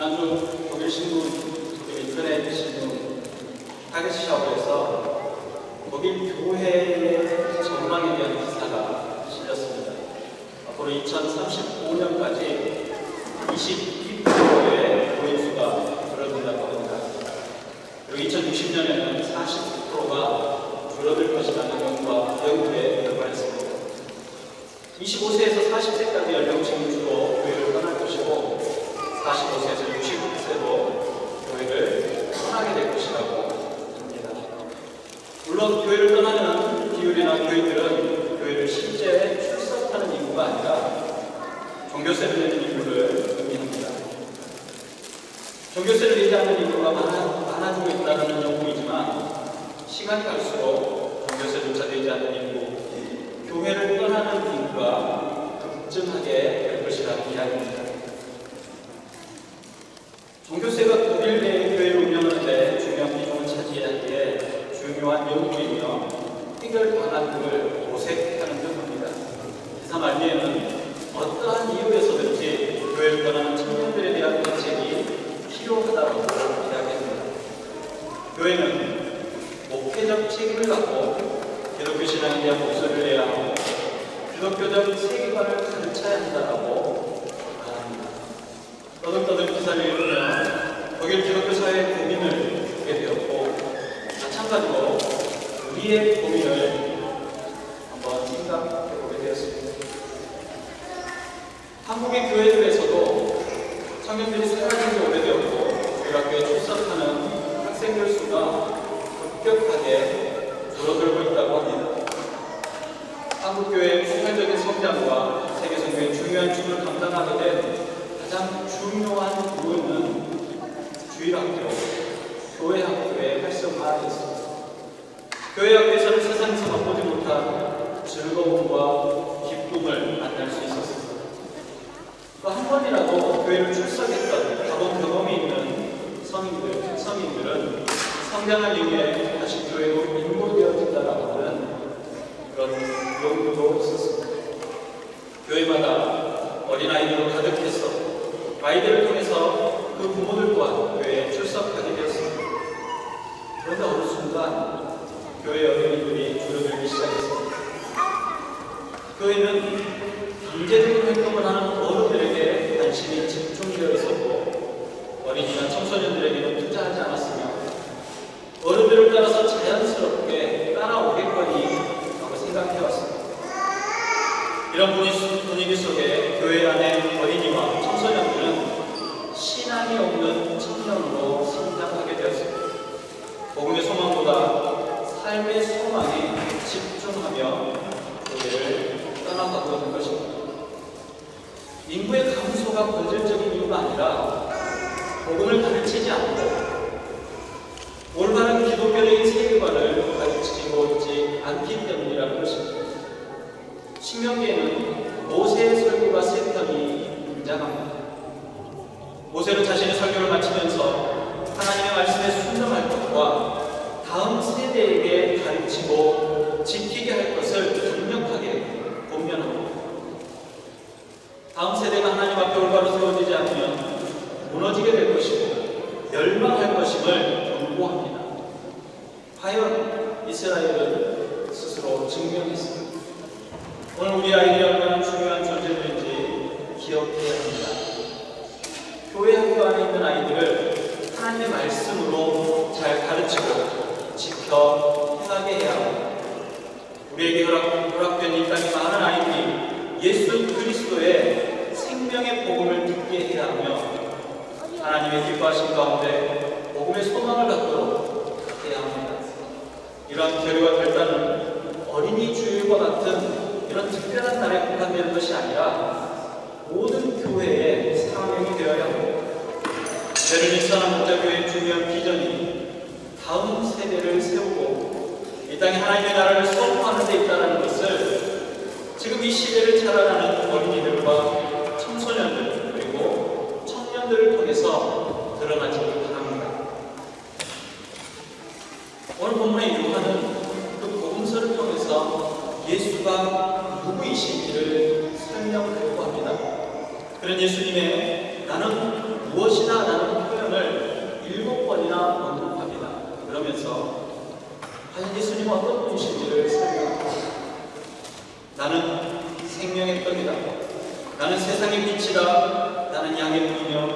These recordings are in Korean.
지난주 독일 신문, 독일 인터넷 신문 타겟샤워에서 독일 교회의 전망에 대한 기사가 실렸습니다. 앞으로 2035년까지 22%의 도입수가 줄어든다고 합니다. 그리고 2060년에는 49%가 줄어들 것이라는 연구가 연구에 결과했습니다. 25세에서 40세까지 연령층이 주로 교회를 떠날 것이고 45세에서 65세로 교회를 떠나게 될 것이라고 합니다. 물론 교회를 떠나는 비율이나 교인들은 교회를 실제 출석하는 인구가 아니라 종교세를 내는 인구를 의미합니다. 종교세를 않는 인구가 많아, 많아 지고 있다는 연구이지만 시간이 갈수록 종교세조차 내지 않는 인구, 교회를 떠나는 인구가 급증하게 될 것이라는 이야기입니다. 종교세가 독일 내 교회를 운영하는데 중요한 비중을 차지하기에 중요한 연구이며 해결 방안을 모색하는 것입니다. 기사 말미에는 어떠한 이유에서든지 교회를 떠나는 청년들에 대한 대책이 필요하다고 이야기합니다. 교회는 목회적 책임을 갖고 기독교 신앙에 대한 목소리를 내야 하고 기독교적 세계관을 가르쳐야 한다고. 떠들떠들 기사를 읽으면 독일 기독교 사회의 고민을 보게 되었고 마찬가지로 우리의 고민을 한번 생각해 보게 되었습니다. 한국의 교회들에서도 청년들이 사라진 지 오래되었고 우리 학교에 출석하는 학생들 수가 급격하게 줄어들고 있다고 합니다. 한국교회의 폭발적인 성장과 세계성교의 중요한 춤을 감당하게 된 가장 중요한 요인은 주일학교, 교회학교의 활성화였습니다. 교회학교에서는 세상에서 맛보지 못한 즐거움과 기쁨을 만날 수 있었습니다. 또 한 번이라도 교회를 출석했던 가본 경험이 있는 성인들, 성인들은 성장한 이후에 다시 교회로 인도되어진다라고 하는 그런 연구도 있었습니다. 교회마다 어린아이들로 가득했어 아이들을 통해서 그 부모들 또한 교회에 출석하게 되었습니다. 그런데 어느 순간 교회 어린이들이 줄어들기 시작했습니다. 교회는 경제적인 활동을 하는 어른들에게 관심이 집중되어 있었고 어린이나 청소년들에게는 투자하지 않았으며 어른들을 따라서 자연스럽게 따라오겠거니 하고 생각해왔습니다. 이런 분위기- 분위기 속에 교회 안에 어린이와 청소년들은 신앙이 없는 청년으로 성장하게 되었습니다. 복음의 소망보다 삶의 소망에 집중하며 교회를 떠나가고 있는 것입니다. 인구의 감소가 본질적인 이유가 아니라 복음을 가르치지 않고 올바른 기독교적인 세계관을 가르치고 있지 않기 때문이라는 것입니다. 신명기에는 모세의 설교가 세 편이 등장합니다. 모세는 자신의 설교를 마치면서 하나님의 말씀에 순종할 것과 다음 세대에게 가르치고 지키게 할 것을 강력하게 권면합니다. 다음 세대가 하나님 앞에 올바로 세워지지 않으면 무너지게 될 것이고 멸망할 것임을 경고합니다. 과연 이스라엘은 스스로 증명했습니다. 오늘 우리 아이들이 얼마나 중요한 존재들인지 기억해야 합니다. 교회 학교 안에 있는 아이들을 하나님의 말씀으로 잘 가르치고 지켜 행하게 해야 합니다. 우리에게 허락, 허락된 이 땅의 많은 아이들이 예수 그리스도의 생명의 복음을 듣게 해야 하며 하나님의 기뻐하신 가운데 복음의 소망을 갖도록 해야 합니다. 이런 교류가 결단은 어린이 주일과 같은 이런 특별한 날에 국한되는 것이 아니라 모든 교회의 사명이 되어야 합니다. 베르닌 사람목자교회의 중요한 비전이 다음 세대를 세우고 이 땅에 하나님의 나라를 선포하는 데 있다는 것을 지금 이 시대를 자라나는 어린이들과 청소년들 그리고 청년들을 통해서 드러나지 바랍니다. 오늘 본문의 요한은 그 복음서를 통해서 예수가 예수님의 나는 무엇이나 라는 표현을 일곱 번이나 언급합니다. 그러면서 과연 예수님은 어떤 분이신지를 설명합니다. 나는 생명의 떡이다. 나는 세상의 빛이다. 나는 양의 눈이며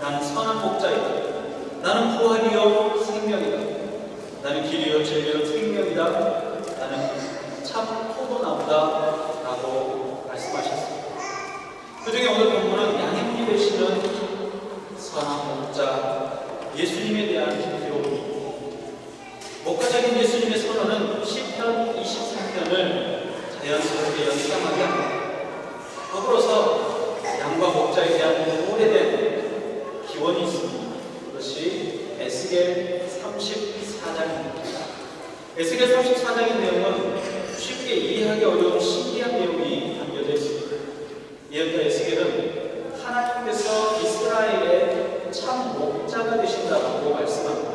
나는 선한 목자이다. 나는 부활이요 생명이다. 나는 길이요 진리요 생명이다. 나는 참 포도나무다. 라고 말씀하셨습니다. 그 중에 오늘 본문은 되시는 선한 목자 예수님에 대한 기록입니다. 목가적인 예수님의 선언은 시편 23편을 자연스럽게 연상하게 합니다. 더불어서 양과 목자에 대한 오래된 기원이 있습니다. 그것이 에스겔 34장입니다. 에스겔 34장의 내용은 쉽게 이해하기 어려운 신기한 내용이 담겨져 있습니다. 예언자 에스겔은 하나님께서 이스라엘의 참 목자가 되신다고 말씀합니다.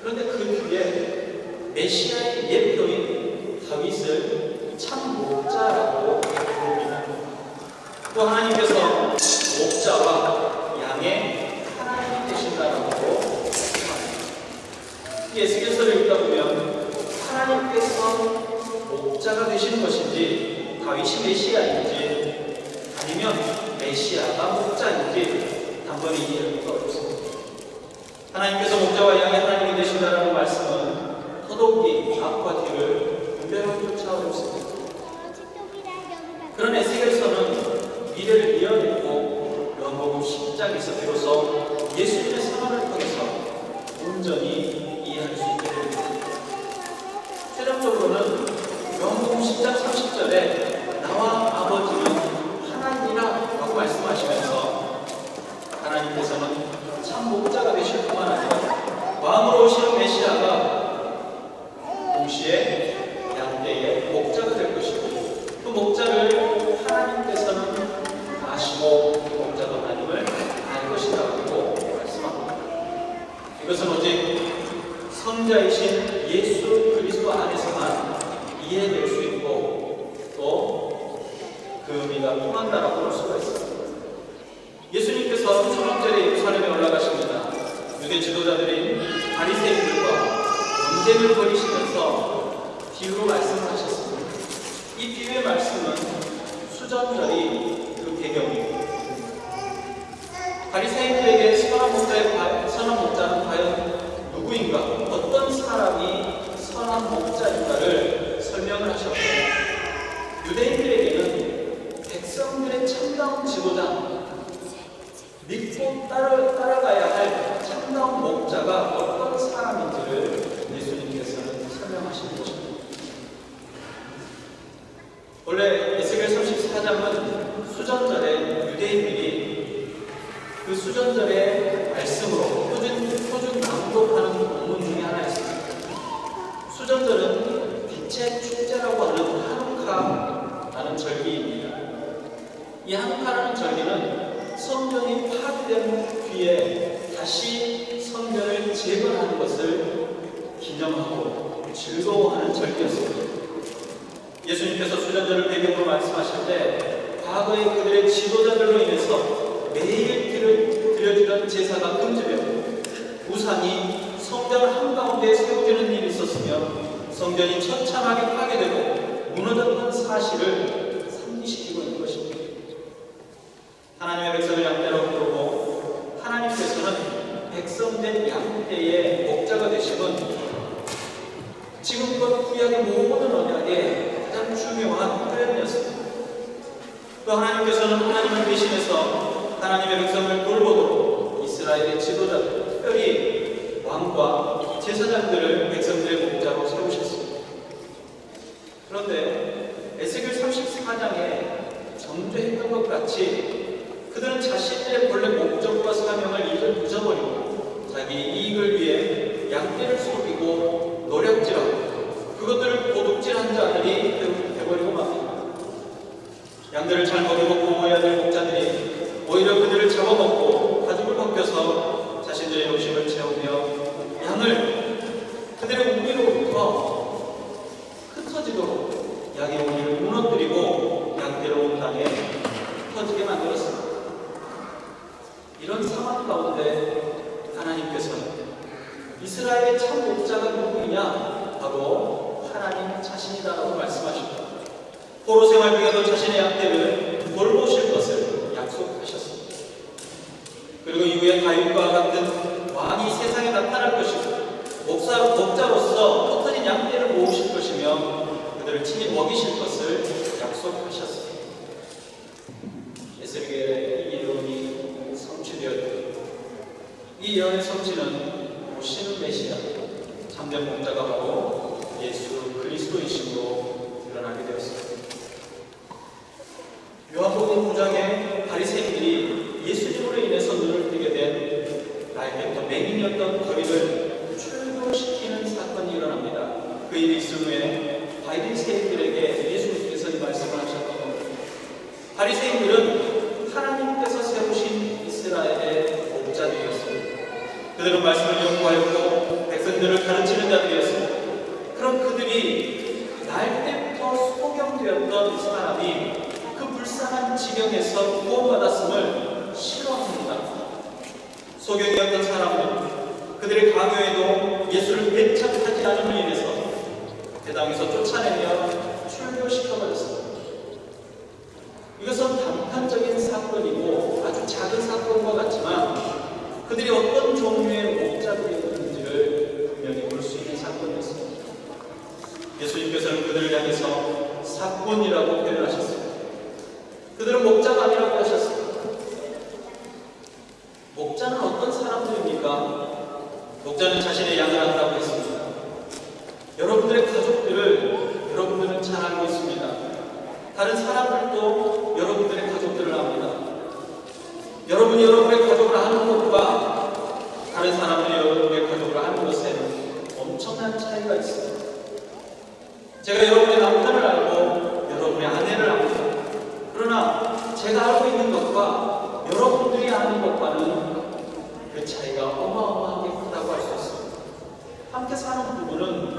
그런데 그 뒤에 메시아의 예표인 다윗을 참 목자라고 부릅니다. 또 하나님께서 목자와 양의 하나님 되신다라고 말씀합니다. 이 에스겔서를 읽다 보면 하나님께서 목자가 되시는 것인지 다윗이 메시아인지 아니면 메시아가 단번에 이해하기가 어렵습니다. 하나님께서 목자와 양의 하나님이 되신다라는 말씀은 더더욱이 앞과 뒤를 분별하기조차 어렵습니다. 그런 에스겔서는 미래를 이어냈고 요한복음 10장에서 비로소 예수님의 선언을 통해서 온전히 이해할 수 있게 됩니다. 최종적으로는 요한복음 10장 30절에 나와 아버지는 하나님이라 라고 말씀하시면서 하나님께서는 참 목자가 되실 뿐만 아니라 마음으로 오시는 메시아가 동시에 양떼의 목자가 될 것이고 그 목자를 하나님께서는 아시고 그 목자도 하나님을 알 것이라고 말씀합니다. 이것은 오직 성자이신 예수 그리스도 안에서만 이해될 수 있고 또 그 의미가 통한다라고 볼 수가 있습니다. 예수님께서 초막절에 예루살렘에 올라가십니다. 지도자들인 바리새인들과 논쟁을 벌이시면서 비유로 말씀을 하셨습니다. 이 비유의 말씀은 수전절이 그 배경입니다. 바리새인들에게 선한 목자의 바- 선한 목자는 과연 누구인가, 어떤 사람이 선한 목자인가를 설명을 하셨고 유대인들에게는 백성들의 참다운 지도자, 믿고 따라, 따라가야 할 목자가 어떤 사람인지를 예수님께서는 설명하신 것입니다. 원래 에스겔 34장은 수전절에 유대인들이 그 수전절의 말씀으로 표준, 표준 낭독하는 본문 중에 하나였습니다. 수전절은 빛의 축제라고 하는 하누카라는 절기입니다. 이 하누카라는 절기는 성전이 파괴된 뒤에 다시 성전을 재건하는 것을 기념하고 즐거워하는 절기였습니다. 예수님께서 수전절을 배경으로 말씀하실 때 과거의 그들의 지도자들로 인해서 매일 드려- 드려지던 제사가 금지되어 우상이 성전 한가운데 세워지는 일이 있었으며 성전이 처참하게 파괴되고 무너졌던 사실을 상기시키고 있는 것입니다. 하나님의 백성을 양떼라고 부르고 하나님께서는 백성된 양떼의 목자가 되시면 지금껏 구약의 모든 가장 중요한 표현이었습니다. 또 하나님께서는 하나님을 대신해서 하나님의 백성을 돌보도록 이스라엘의 지도자들, 특별히 왕과 제사장들을 백성들의 목자로 세우셨습니다. 그런데 에스겔 34장에 정죄했던 것 같이 그들은 자신들의 본래 목적과 사명을 잊어- 잊어버리고 자기 이익을 위해 양떼를 속이고 노략질하고 그것들을 도둑질한 자들이 되버리고 맙니다. 양들을 잘 먹이고 보호해야 될 목자들이 오히려 그들을 잡아먹고 가죽을 벗겨서 자신들의 욕심을 채우며 양을 그들의 우리로부터 흩어지도록 양의 우리를 무너뜨리고 양대로 온 땅에 흩어지게 만들었습니다. 이런 상황 가운데 하나님께서는 이스라엘의 참 목자가 누구이냐? 바로 하나님 자신이다라고 말씀하십니다. 포로 생활 중에도 자신의 양떼를 돌보실 것을 약속하셨습니다. 그리고 이후에 다윗과 같은 왕이 세상에 나타날 것이고 목사, 목자로서 흩어진 양떼를 모으실 것이며 그들을 친히 먹이실 것을 약속하셨습니다. 예수님의 이 예언이 성취되었고 이 예언의 성취는 오시는 메시아 참된 목자가 바로 예수 그리스도이심으로 드러나게 되었습니다. 요한복음 9장에 바리새인들이 예수님으로 인해서 눈을 뜨게 된 나에게부터 맹인이었던 거리를 출교시키는 사건이 일어납니다. 그 일이 있은 후에 바리새인들에게 예수님께서 이 말씀을 하셨던 겁니다. 바리새인들은 하나님께서 세우신 이스라엘의 목자들이었습니다. 그들은 말씀을 연구하였고 백성들을 가르치는 자들이었습니다. 그럼 그들이 날 때부터 소경되었던 이 사람이 그 불쌍한 지경에서 구원받았음을 싫어합니다. 소경이었던 강요에도 예수를 배척하지 않음을 인해서 대당에서 쫓아내며 출교시켜버렸습니다. 이것은 단편적인 사건이고 아주 작은 사건과 같지만 그들이 어떤 종류의 목자들이었는지를 분명히 볼 수 있는 사건이었습니다. 예수님께서는 그들을 향해서 사건이라고 표현하셨습니다. 그들은 목자가 아니라고 하셨습니다. 목자는 어떤 사람들입니까? 목자는 자신의 양을 한다고 했습니다. 여러분들의 가족들을 여러분들은 잘 알고 있습니다. 다른 사람들도 여러분들의 가족들을 압니다. 여러분이 여러분의 가족을 아는 것과 다른 사람들이 여러분의 가족을 아는 것에는 엄청난 차이가 있습니다. 제가 여러분의 남편을 알고 여러분의 아내를 압니다. 그러나 제가 알고 있는 것과 여러분들이 아는 것과는 그 차이가 어마어마하게 크다고 할 수 있습니다. 함께 사는 부부는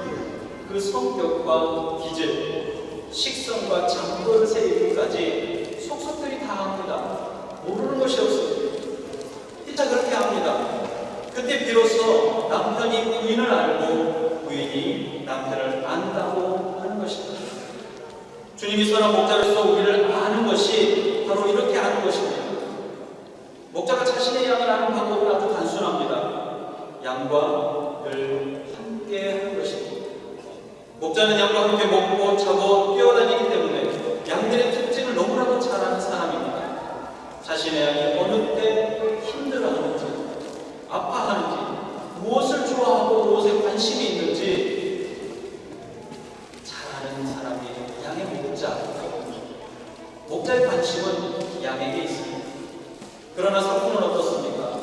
그 성격과 기질, 식성과 장버릇에 이르기까지 속속들이 다 합니다. 모르는 것이 없습니다. 진짜 그렇게 합니다. 그때 비로소 남편이 부인을 알고 부인이 남편을 안다고 하는 것입니다. 주님이 선한 목자로서 우리를 아는 것이 바로 이렇게 아는 것입니다. 목자가 자신의 양을 아는 방법은 아주 단순합니다. 양과 늘 함께 하는 것입니다. 목자는 양과 함께 먹고 자고 뛰어다니기 때문에 양들의 특징을 너무나도 잘 아는 사람입니다. 자신의 양이 어느 때 힘들어하는지, 아파하는지, 무엇을 좋아하고 무엇에 관심이 있는지 잘 아는 사람이 양의 목자. 목자의 관심은 양에게 있습니다. 그러나 사꾼은 어떻습니까?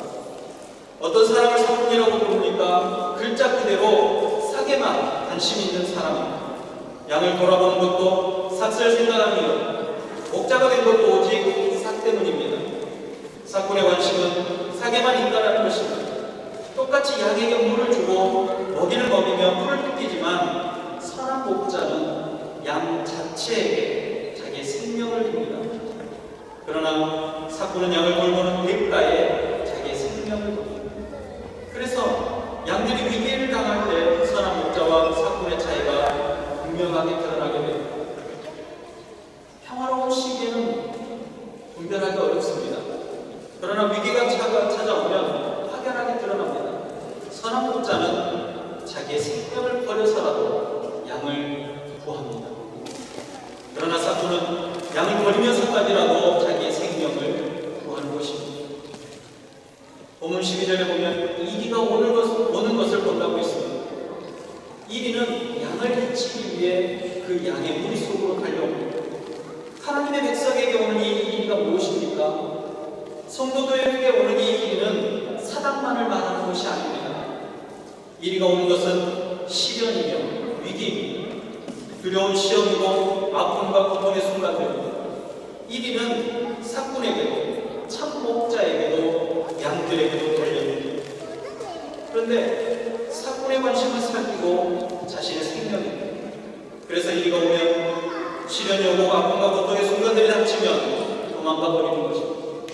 어떤 사람을 사꾼이라고 부릅니까? 글자 그대로 사계만 관심 있는 사람입니다. 양을 돌아보는 것도 삭슬 일, 목자가 된 것도 오직 삭 때문입니다. 사꾼의 관심은 사계만 있다라는 것입니다. 똑같이 양에게 물을 주고 먹이를 먹이며 풀을 뜯기지만 선한 목자는 양 자체에게 자기의 생명을 줍니다. 그러나 사꾼은 양을 돌보는 1위는 양을 해치기 위해 그 양의 무리 속으로 달려옵니다. 하나님의 백성의 경우는 이 1위가 무엇입니까? 성도들에게 오는 이 1위는 사단만을 말하는 것이 아닙니다. 1위가 오는 것은 시련이며 위기, 두려운 시험이고 아픔과 고통의 순간들입니다. 1위는 사꾼에게도 참목자에게도 양들에게도 그런데 사꾼의 관심을 살피고 자신의 생명입니다. 그래서 이리가 오면 시련이 오고 아픔과 고통의 순간들이 닥치면 도망가 버리는 것입니다.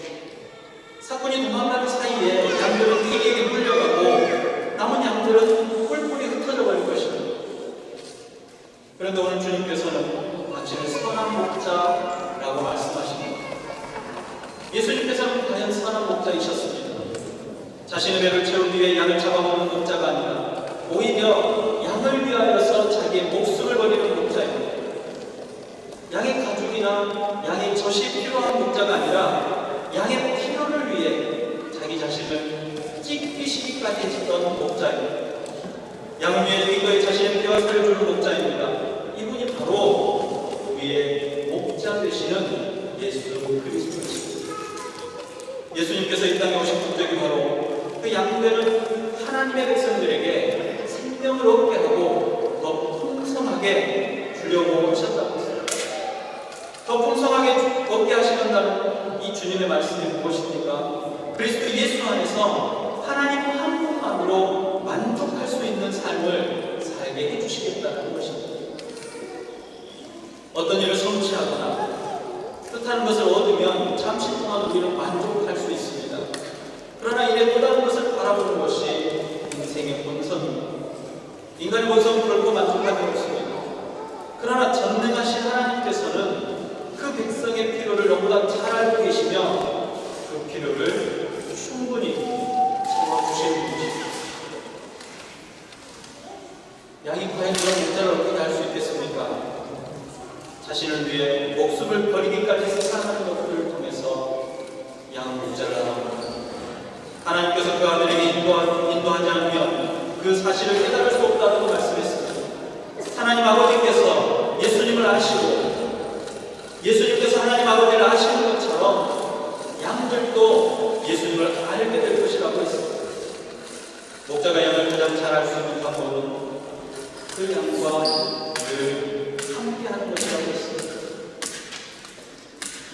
사꾼이 도망가는 사이에 양들은 이리에게 물려가고 남은 양 양들은 뿔뿔이 흩어져 버릴 것입니다. 그런데 오늘 주님께서는 당신을 선한 목자라고 말씀하십니다. 예수님께서는 과연 선한 목자이셨습니다. 자신의 배를 채우기 위해 양을 잡아먹는 목자가 아니라 오히려 양을 위하여서 자기의 목숨을 버리는 목자입니다. 양의 가죽이나 양의 젖이 필요한 목자가 아니라 양의 필요를 위해 자기 자신을 찢기시기까지 했던 목자입니다. 양을 위해 이거에 자신의 피와 살을 주는 목자입니다. 이분이 바로 우리의 목자 되시는 예수 그리스도이십니다. 예수님께서 이 땅에 오신 목적이 바로 그 양되는 하나님의 백성들에게 생명을 얻게 하고 더 풍성하게 주려고 오셨다고 했어요. 더 풍성하게 얻게 하시는다는 이 주님의 말씀이 무엇입니까? 그리스도 예수 안에서 하나님 한 분만으로 만족할 수 있는 삶을 살게 해주시겠다는 것입니다. 어떤 일을 성취하거나 뜻하는 것을 얻으면 잠시 동안 우리는 만족할. 그러나 이래 또 다른 것을 바라보는 것이 인생의 본성입니다. 인간의 본성은 결코 만족하지 못습니다. 그러나 전능하신 하나님께서는 그 백성의 필요를 너무나 잘 알고 계시며 그 필요를 충분히 채워주시는 분이십니다. 양이 과연 그런 목자를 어떻게 할 수 있겠습니까? 자신을 위해 목숨을 버리기까지 사랑하는 것들을 통해서 양 알아봅니다. 하나님께서 그 아들에게 인도하, 인도하지 않으면 그 사실을 깨달을 수 없다고 말씀했습니다. 하나님 아버지께서 예수님을 아시고 예수님께서 하나님 아버지를 아시는 것처럼 양들도 예수님을 알게 될 것이라고 했습니다. 목자가 양을 가장 잘 알 수 있는 방법은 그 양과 늘 함께하는 것이라고 했습니다.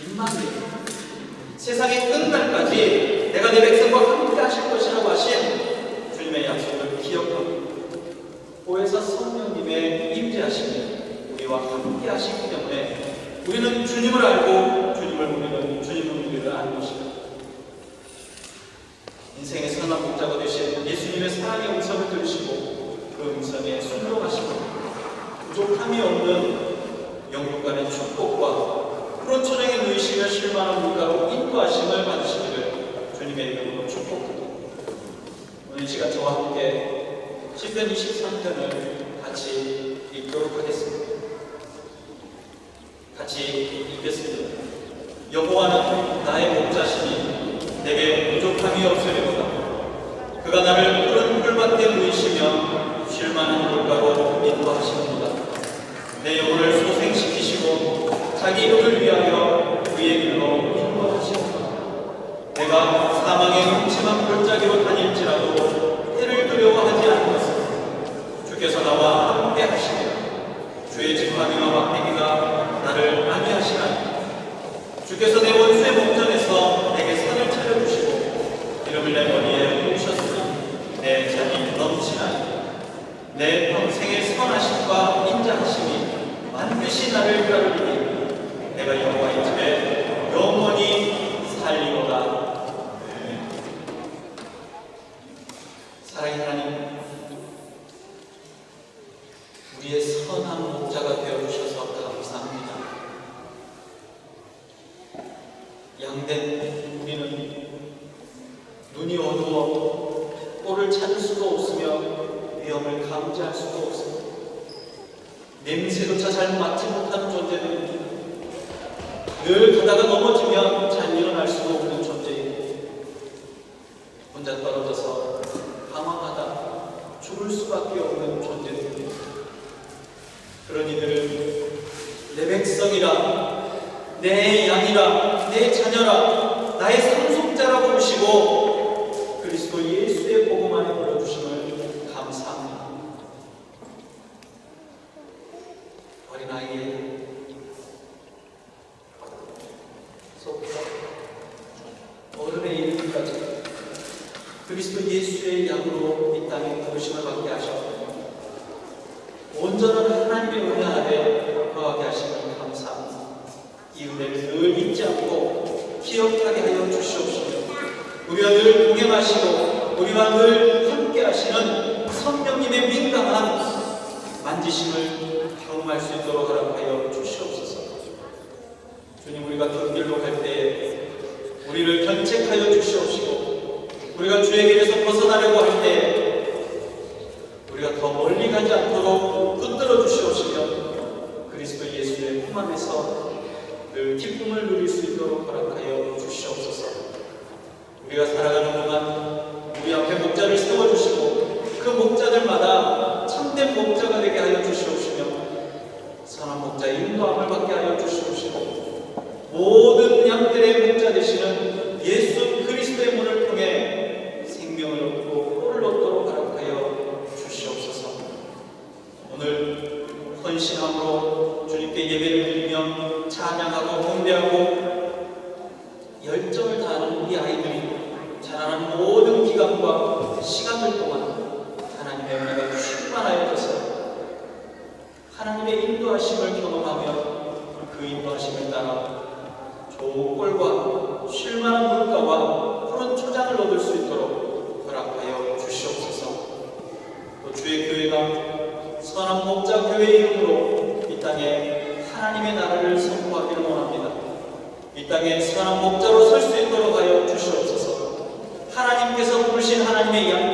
임마누엘 세상의 끝날까지 내가 내 백성과 하실 것이라고 하신 주님의 약속을 기억하고 보혜사 성령님의 임재하심이 우리와 함께 하시기 때문에 우리는 주님을 알고 주님을 우리는 주님을 우리를 아는 것입니다. 인생의 선한 목자가 되신 예수님의 사랑의 음성을 들으시고 그 음성에 순종하시고 부족함이 없는 영육간의 축복과 푸른 초장에 누이시며 실만한 물가로 인도하심을 받으시기를 주님의 이름으로 축복합니다. 오늘 이 시간 저와 함께 10편 23편을 같이 읽도록 하겠습니다. 같이 읽겠습니다. 여호와는 나의 목자시니 내게 부족함이 없으리로다. 그가 나를 푸른 풀밭에 누이시며 쉴만한 물가로 인도하시는도다. 내 영혼을 소생시키시고 자기 이름을 위하여 그의 길로 인도하시는도다. 내가 사망의 흠침한 골짜기로 다닐지라도 해를 두려워하지 것은 주께서 나와 함께 하시리라. 주의 지팡이와 막대기가 나를 안위하시나니 주께서 내 원수의 목전에서 내게 산을 차려주시고 기름을 내 머리에 부으셨으니 내 잔이 넘치나니 내 평생의 선하심과 인자하심이 반드시 나를 따르리니 내가 여호와의 집에 영원히 살리로다 사랑의 하나님 우리의 선한 목자가 되어주셔서 감사합니다 양된 우리는 눈이 어두워 꼴을 찾을 수도 없으며 위험을 감지할 수도 없습니다. 냄새조차 잘 맡지 못하는 존재들입니다. 늘 가다가 넘어지면 잘 일어날 수도 없는 존재입니다. 혼자 떨어져서 방황하다 죽을 수밖에 없는 존재들입니다. 그런 이들을 내 백성이라 내 양이라 내 자녀라 나의 상속자라 부르시고 그리스도 예수의 복음 안에 불러주심을 감사합니다. 어린아이의 속에서 어른의 이름까지 그리스도 예수의 양으로 부르심을 받게 하셨고 온전한 하나님의 은혜 아래 거하게 하시면 감사합니다. 이 은혜를 늘 잊지 않고 기억하게 하여 주시옵시며 우리와 늘 동행하시고 우리와 늘 함께 하시는 성령님의 민감한 만지심을 경험할 수 있도록 허락하여 주시옵소서. 주님 우리가 곁길로 갈 때 우리를 견책하여 주시옵시고 우리가 주의 길에서 벗어나려고 할 때 우리가 더 멀리 가지 않도록 붙들어 주시옵시며 그리스도 예수의 품 안에서 늘 기쁨을 누릴 수 있도록 허락하여 주시옵소서. 우리가 살아가는 동안 우리 앞에 목자를 세워주시고 그 목자들마다 참된 목자가 되게 하여 주시옵시며 선한 목자의 인도함을 받게 하여 주시옵시고 모든 양들의 목자 되시는 예수 그리스도의 문을 통해 생명을 얻고 꼴을 얻도록 허락하여 주시옵소서 오늘 헌신함으로 주님께 예배를 드리며 찬양하고 공배하고 열정을 다하는 우리 아이들이 자라는 모든 기간과 시간들 동안 하나님의 은혜가 충만하여져서 하나님의 인도하심을 경험하며 그 인도하심을 따라 좋은 꼴과 쉴만한 물가와 푸른 초장을 얻을 수 있도록 허락하여 주시옵소서. 또 주의 교회가 선한 목자 교회 이름으로 이 땅에 하나님의 나라를 선포하기를 원합니다. 이 땅에 선한 목자로 설 수 있도록 하여 주시옵소서. 하나님께서 부르신 하나님의 양